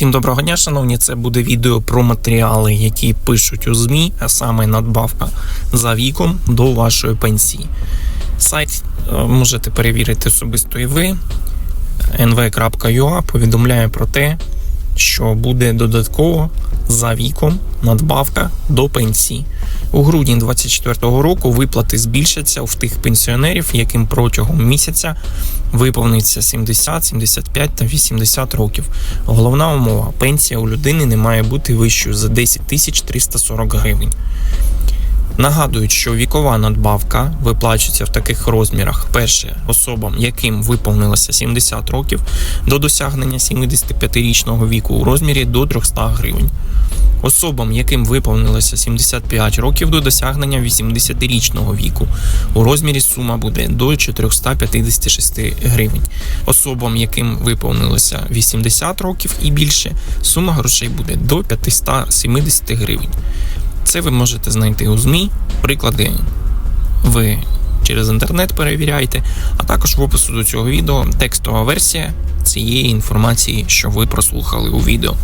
Всім доброго дня, шановні. Це буде відео про матеріали, які пишуть у ЗМІ, а саме надбавка за віком до вашої пенсії. Сайт е, можете перевірити особисто і ви. nv.ua повідомляє про те, що буде додатково за віком надбавка до пенсії. У грудні 2024 року виплати збільшаться в тих пенсіонерів, яким протягом місяця виповниться 70, 75 та 80 років. Головна умова: пенсія у людини не має бути вищою за 10 тисяч 340 гривень. Нагадують, що вікова надбавка виплачується в таких розмірах: перше особам, яким виповнилося 70 років до досягнення 75-річного віку у розмірі до 300 гривень. Особам, яким виповнилося 75 років до досягнення 80-річного віку, у розмірі сума буде до 456 гривень. Особам, яким виповнилося 80 років і більше, сума грошей буде до 570 гривень. Це ви можете знайти у ЗМІ. Приклади ви через інтернет перевіряйте, а також в опису до цього відео текстова версія цієї інформації, що ви прослухали у відео.